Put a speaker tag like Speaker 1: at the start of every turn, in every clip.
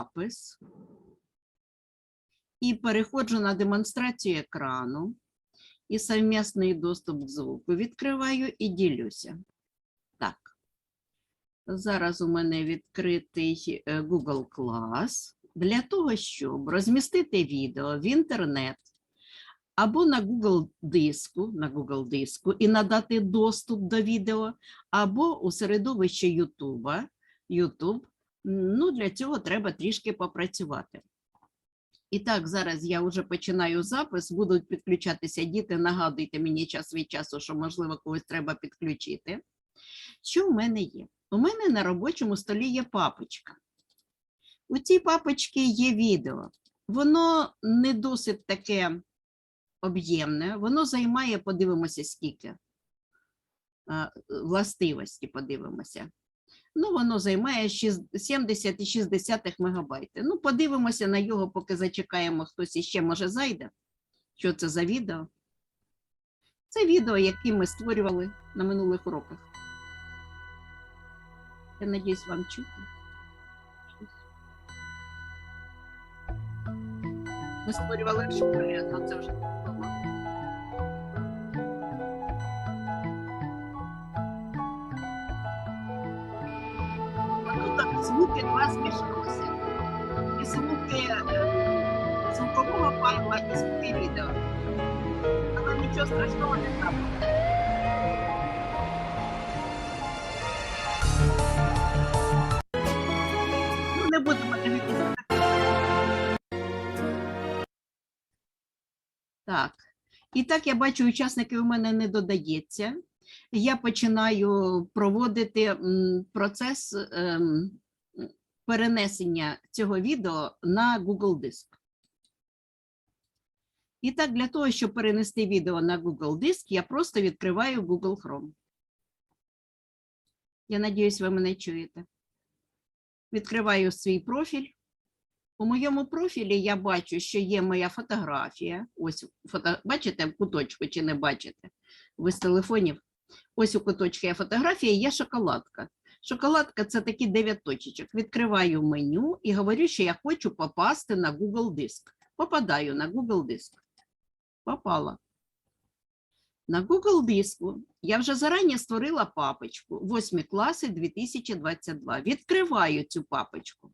Speaker 1: запис і переходжу на демонстрацію екрану і совмісний доступ к звуку відкриваю і ділюся. Так. Зараз у мене відкритий е, Google Class. Для того, щоб розмістити відео в інтернет або на Google диску, на Google диску і надати доступ до відео, або у середовище YouTube, YouTube, ну, для цього треба трішки попрацювати. І так, зараз я вже починаю запис, будуть підключатися діти. Нагадуйте мені час від часу, що, можливо, когось треба підключити. Що в мене є? У мене на робочому столі є папочка. У цій папочці є відео. Воно не досить таке об'ємне, воно займає, подивимося, скільки. Властивості подивимося. Ну, воно займає 70,6 мегабайти. Ну, подивимося на його, поки зачекаємо, хтось іще може зайде. Що це за відео? Це відео, яке ми створювали на минулих уроках. Я надіюсь, вам чути. Ми створювали школі, але це вже звуки два змішалися. І звуки е, звукового файла, і звуки відео. Але нічого страшного не трапилося. Ну, не будемо дивитися. Так. І так я бачу, учасників у мене не додається. Я починаю проводити процес ем, перенесення цього відео на Google Диск. І так, для того, щоб перенести відео на Google Диск, я просто відкриваю Google Chrome. Я надіюсь, ви мене чуєте. Відкриваю свій профіль. У моєму профілі я бачу, що є моя фотографія. Ось фото... бачите в куточку чи не бачите? Ви з телефонів. Ось у куточку є фотографія, є шоколадка. Шоколадка це такі 9 точечок. Відкриваю меню і говорю, що я хочу попасти на Google диск. Попадаю на Google диск. Попала. На Google диску я вже зарані створила папочку 8 класи 2022. Відкриваю цю папочку.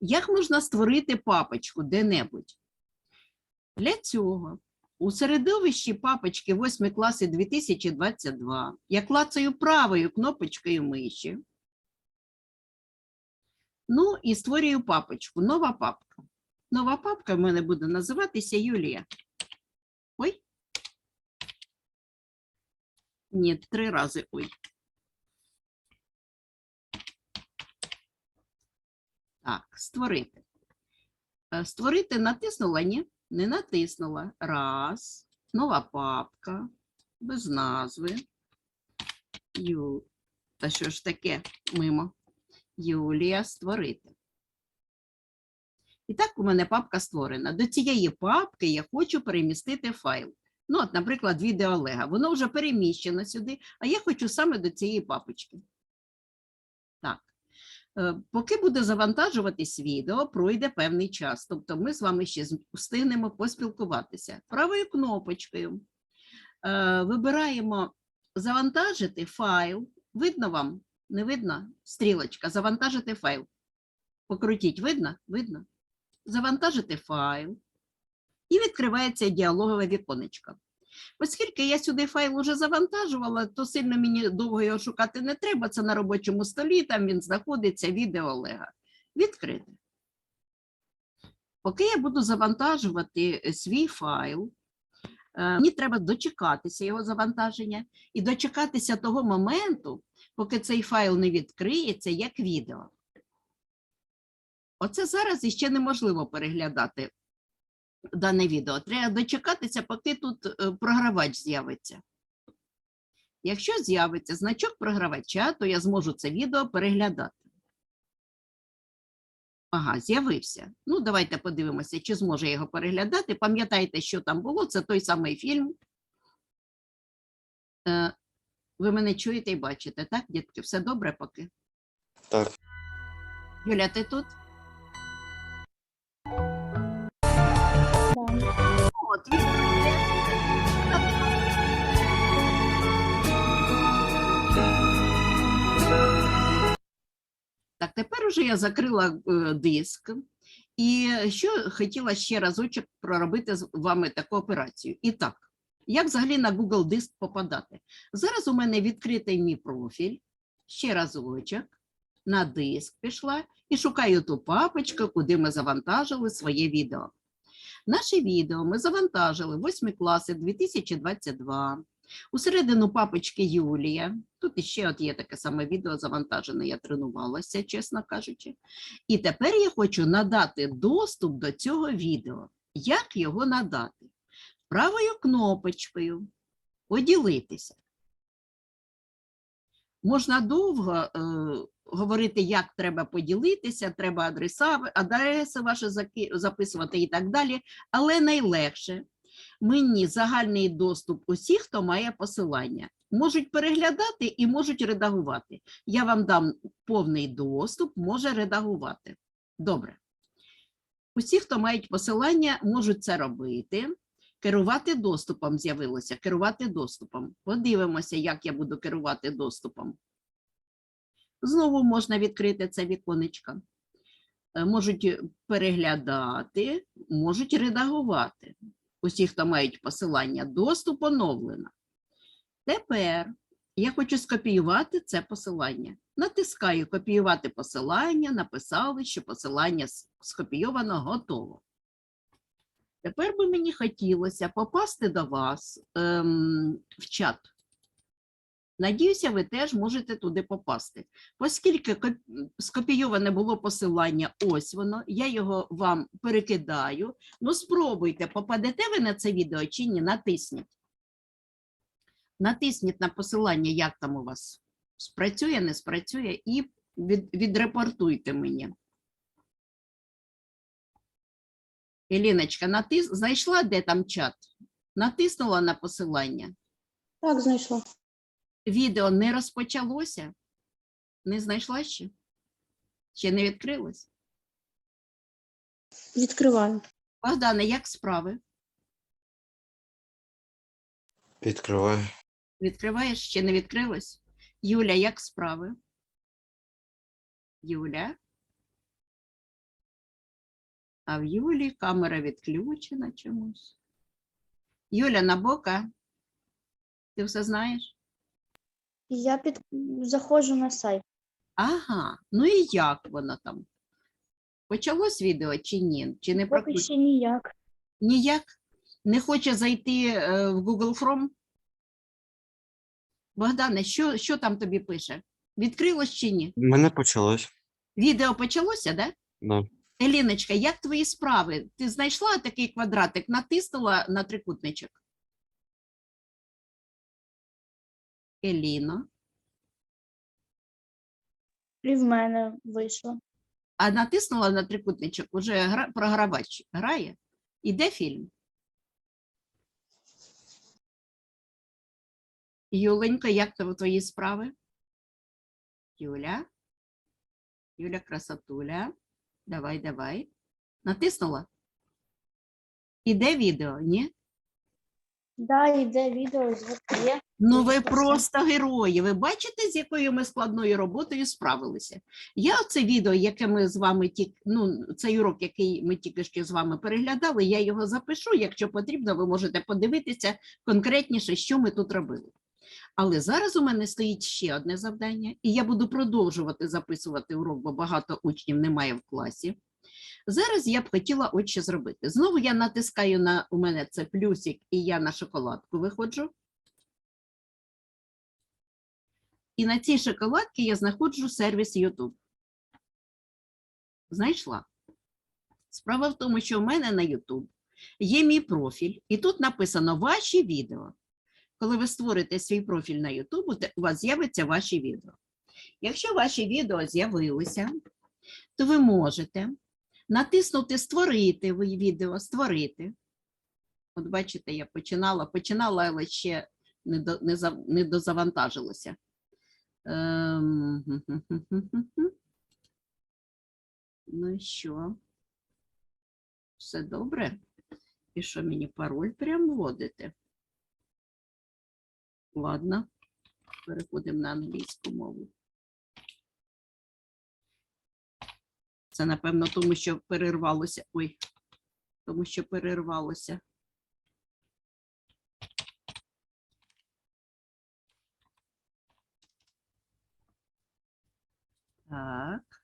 Speaker 1: Як можна створити папочку де-небудь? Для цього у середовищі папочки 8 класи 2022 я клацаю правою кнопочкою миші. Ну і створюю папочку. Нова папка. Нова папка в мене буде називатися Юлія. Ой. Ні, три рази ой. Так, створити. Е, Створити натиснула, ні? Не натиснула. Раз. Нова папка. Без назви. Ю. Та що ж таке мимо? Юлія створити. І так у мене папка створена. До цієї папки я хочу перемістити файл. Ну, от, наприклад, відео Олега. Воно вже переміщено сюди, а я хочу саме до цієї папочки. Е, Поки буде завантажуватись відео, пройде певний час. Тобто ми з вами ще встигнемо поспілкуватися. Правою кнопочкою е, вибираємо завантажити файл. Видно вам? Не видно? Стрілочка. Завантажити файл. Покрутіть, видно? Видно? Завантажити файл. І відкривається діалогове віконечко. Оскільки я сюди файл уже завантажувала, то сильно мені довго його шукати не треба. Це на робочому столі, там він знаходиться, відео Олега. Відкрити. Поки я буду завантажувати е, свій файл, е, мені треба дочекатися його завантаження і дочекатися того моменту, поки цей файл не відкриється як відео. Оце зараз іще неможливо переглядати дане відео. Треба дочекатися, поки тут е, програвач з'явиться. Якщо з'явиться значок програвача, то я зможу це відео переглядати. Ага, з'явився. Ну, давайте подивимося, чи зможе я його переглядати. Пам'ятайте, що там було, це той самий фільм. Е, Ви мене чуєте і бачите, так, дітки? Все добре поки?
Speaker 2: Так.
Speaker 1: Юля, ти тут? Так, тепер уже я закрила е, диск. І що хотіла ще разочок проробити з вами таку операцію. І так, як взагалі на Google диск попадати? Зараз у мене відкритий мій профіль. Ще разочок. На диск пішла і шукаю ту папочку, куди ми завантажили своє відео. Наше відео ми завантажили 8 класи 2022. Усередину папочки Юлія. Тут іще от є таке саме відео завантажене, я тренувалася, чесно кажучи. І тепер я хочу надати доступ до цього відео. Як його надати? Правою кнопочкою поділитися. Можна довго е, говорити, як треба поділитися, треба адреса, адреси ваші записувати і так далі, але найлегше мені загальний доступ усіх, хто має посилання. Можуть переглядати і можуть редагувати. Я вам дам повний доступ, може редагувати. Добре. Усі, хто мають посилання, можуть це робити. Керувати доступом з'явилося. Керувати доступом. Подивимося, як я буду керувати доступом. Знову можна відкрити це віконечко. Е, Можуть переглядати, можуть редагувати. Усі, хто мають посилання, доступ оновлено. Тепер я хочу скопіювати це посилання. Натискаю копіювати посилання, написали, що посилання скопійовано, готово. Тепер би мені хотілося попасти до вас ем, в чат. Надіюся, ви теж можете туди попасти. Оскільки скопійоване було посилання, ось воно, я його вам перекидаю. Ну, спробуйте, попадете ви на це відео чи ні, натисніть. Натисніть на посилання, як там у вас спрацює, не спрацює, і від, відрепортуйте мені. Еліночка, натис... знайшла, де там чат? Натиснула на посилання.
Speaker 2: Так, знайшла.
Speaker 1: Відео не розпочалося? Не знайшла ще? Ще не відкрилось?
Speaker 2: Відкриваю.
Speaker 1: Богдане, як справи?
Speaker 3: Відкриваю.
Speaker 1: Відкриваєш? Ще не відкрилось? Юля, як справи? Юля? А в Юлі камера відключена чомусь. Юля, Набока, ти все знаєш?
Speaker 2: Я під... заходжу на сайт.
Speaker 1: Ага, ну і як воно там? Почалось відео чи ні? Чи не
Speaker 2: Поки
Speaker 1: прокручено?
Speaker 2: ще ніяк.
Speaker 1: Ніяк? Не хоче зайти е, в Google Chrome? Богдане, що, що там тобі пише? Відкрилось чи ні?
Speaker 3: У мене почалось.
Speaker 1: Відео почалося, да?
Speaker 3: Да.
Speaker 1: Еліночка, як твої справи? Ти знайшла такий квадратик, натиснула на трикутничок? Еліно.
Speaker 2: І в мене вийшло.
Speaker 1: А натиснула на трикутничок, уже гра... програвач грає? Іде фільм? Юленька, як то твої справи? Юля? Юля Красотуля. Давай, давай. Натиснула? Іде відео, ні?
Speaker 2: Да, йде відео, звук є.
Speaker 1: Ну, ви просто герої. Ви бачите, з якою ми складною роботою справилися? Я це відео, яке ми з вами ті, ну, цей урок, який ми тільки що з вами переглядали, я його запишу. Якщо потрібно, ви можете подивитися конкретніше, що ми тут робили. Але зараз у мене стоїть ще одне завдання, і я буду продовжувати записувати урок, бо багато учнів немає в класі. Зараз я б хотіла от що зробити. Знову я натискаю на у мене це плюсик, і я на шоколадку виходжу. І на цій шоколадці я знаходжу сервіс YouTube. Знайшла. Справа в тому, що в мене на YouTube є мій профіль, і тут написано ваші відео. Коли ви створите свій профіль на YouTube, у вас з'явиться ваші відео. Якщо ваші відео з'явилися, то ви можете натиснути Створити відео, створити. От бачите, я починала, починала, але ще не, до, не, не дозавантажилося. Ем, Ну і що? Все добре? І що мені пароль прям вводити? Ладно, переходимо на англійську мову. Це, напевно, тому що перервалося. Ой, тому що перервалося. Так.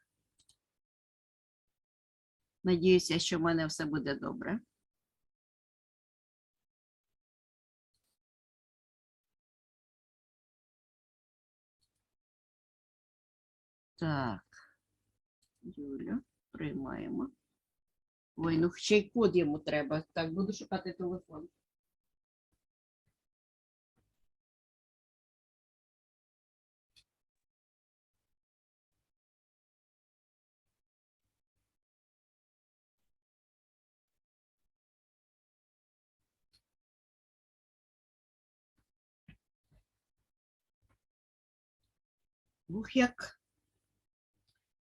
Speaker 1: Надіюся, що в мене все буде добре. Так. Юля, приймаємо. Ой, ну ще й код йому треба. Так, буду шукати телефон. Ух, як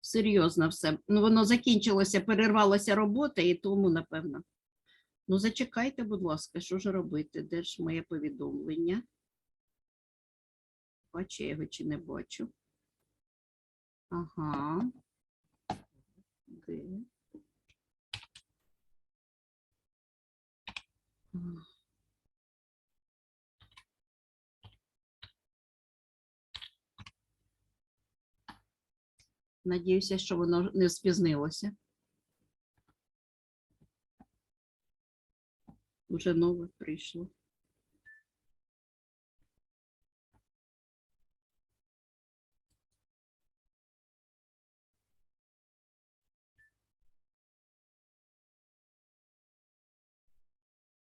Speaker 1: серйозно все. Ну, воно закінчилося, перервалася робота, і тому, напевно. Ну, зачекайте, будь ласка, що ж робити? Де ж моє повідомлення? Бачу я його чи не бачу? Ага. Де? Надіюся, що воно не спізнилося. Уже нове прийшло.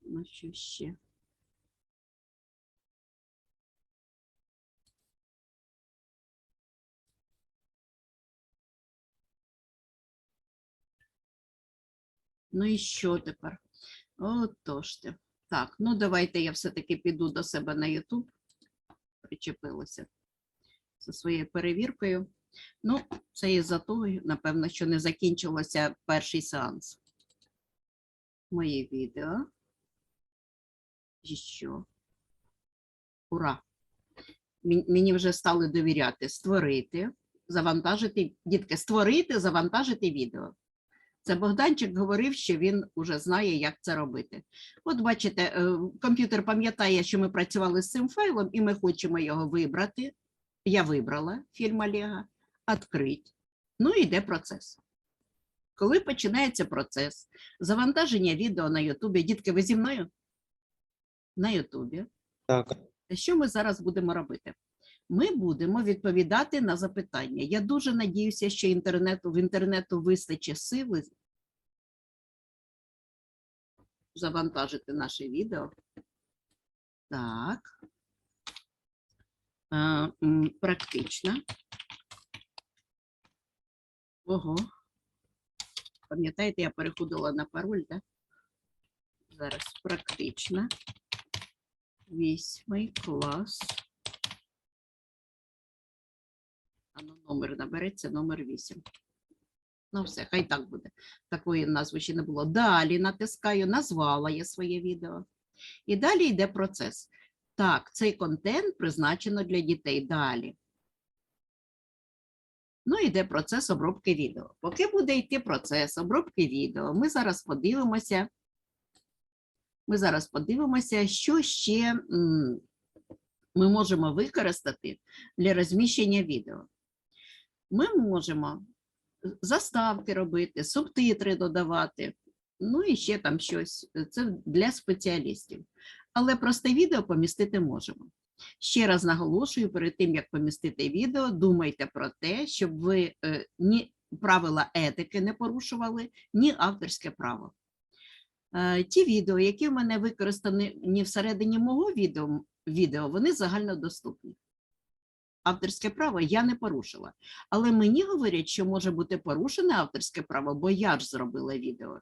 Speaker 1: Ну, що ще? Ну і що тепер? Отож ти. Так, ну давайте я все-таки піду до себе на YouTube. Причепилася зі своєю перевіркою. Ну, це із-за того, напевно, що не закінчилося перший сеанс. Моє відео. І що? Ура! Мені вже стали довіряти створити, завантажити, дітки, створити, завантажити відео. Це Богданчик говорив, що він уже знає, як це робити. От бачите, е, комп'ютер пам'ятає, що ми працювали з цим файлом, і ми хочемо його вибрати. Я вибрала фільм Олега, відкрити. Ну і йде процес. Коли починається процес завантаження відео на Ютубі, дітки, ви зі мною? На Ютубі.
Speaker 3: Так.
Speaker 1: Що ми зараз будемо робити? Ми будемо відповідати на запитання. Я дуже надіюся, що інтернету, в інтернету вистачить сили завантажити наше відео. Так. Практично. Ого. Пам'ятаєте, я переходила на пароль, так? Зараз практично. Вісьмий клас. А ну, номер набереться, номер 8. Ну, все, хай так буде. Такої назви ще не було. Далі натискаю, назвала я своє відео. І далі йде процес. Так, цей контент призначено для дітей. Далі. Ну, йде процес обробки відео. Поки буде йти процес обробки відео, ми зараз подивимося. Ми зараз подивимося, що ще ми можемо використати для розміщення відео. Ми можемо заставки робити, субтитри додавати, ну і ще там щось. Це для спеціалістів. Але просте відео помістити можемо. Ще раз наголошую, перед тим як помістити відео, думайте про те, щоб ви е, ні правила етики не порушували, ні авторське право. Е, Ті відео, які в мене використані всередині мого відео, відео, вони загальнодоступні. Авторське право я не порушила. Але мені говорять, що може бути порушене авторське право, бо я ж зробила відео.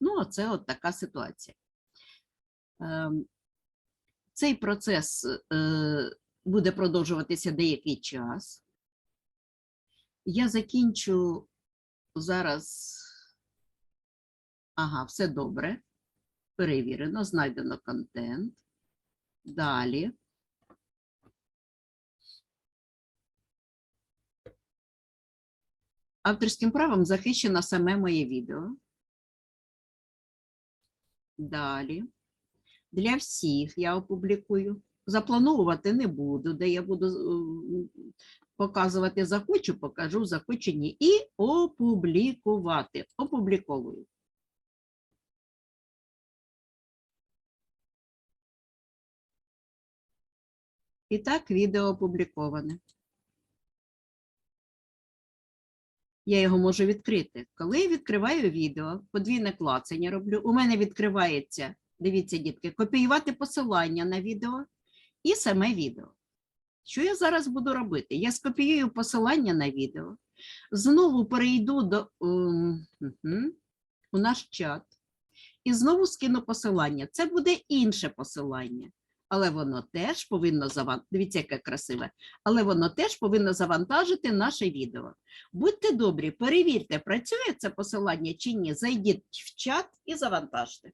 Speaker 1: Ну, оце от така ситуація. Ем, Цей процес е, буде продовжуватися деякий час. Я закінчу зараз. Ага, все добре. Перевірено, знайдено контент. Далі. Авторським правом захищено саме моє відео. Далі. Для всіх я опублікую. Заплановувати не буду, де я буду е, показувати захочу, покажу, захочу ні. І опублікувати. Опубліковую. І так, відео опубліковане. Я його можу відкрити. Коли я відкриваю відео, подвійне клацання роблю, у мене відкривається, дивіться, дітки, копіювати посилання на відео і саме відео. Що я зараз буду робити? Я скопіюю посилання на відео, знову перейду до, ем, у наш чат і знову скину посилання. Це буде інше посилання, але воно теж повинно завантажити. Дивіться, яке красиве, але воно теж повинно завантажити наше відео. Будьте добрі, перевірте, працює це посилання чи ні. Зайдіть в чат і завантажте.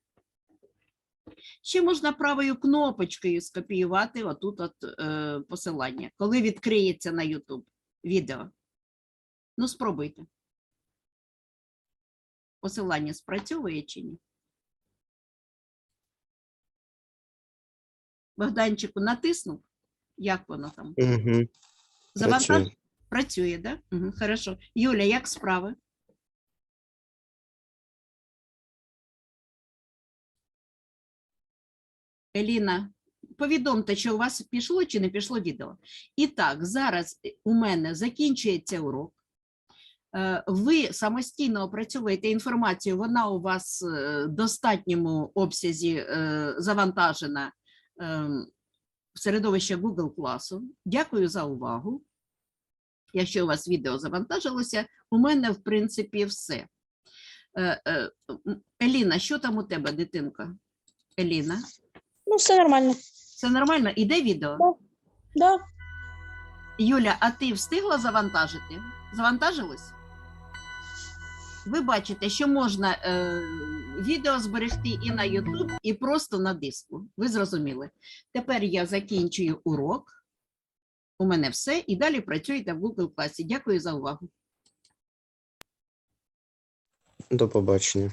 Speaker 1: Ще можна правою кнопочкою скопіювати отут от, е, посилання, коли відкриється на YouTube відео. Ну, спробуйте. Посилання спрацьовує чи ні? Богданчику натиснув? Як воно там?
Speaker 3: Угу.
Speaker 1: Завантаж...
Speaker 3: Працює.
Speaker 1: Працює, да? Угу, хорошо. Юля, як справи? Еліна, повідомте, чи у вас пішло чи не пішло відео. І так, зараз е, у мене закінчується урок. Е, Ви самостійно опрацьовуєте інформацію, вона у вас е, в достатньому обсязі завантажена в середовище Google класу. Дякую за увагу. Якщо у вас відео завантажилося, у мене, в принципі, все. Е, е, Еліна, що там у тебе, дитинка? Еліна,
Speaker 2: Ну, все нормально.
Speaker 1: все нормально? Іде відео?
Speaker 2: Да.
Speaker 1: Юля, а ти встигла завантажити? Завантажилось? Ви бачите, що можна е, відео зберегти і на YouTube, і просто на диску. Ви зрозуміли. Тепер я закінчую урок. У мене все. І далі працюєте в Google класі. Дякую за увагу.
Speaker 3: До побачення.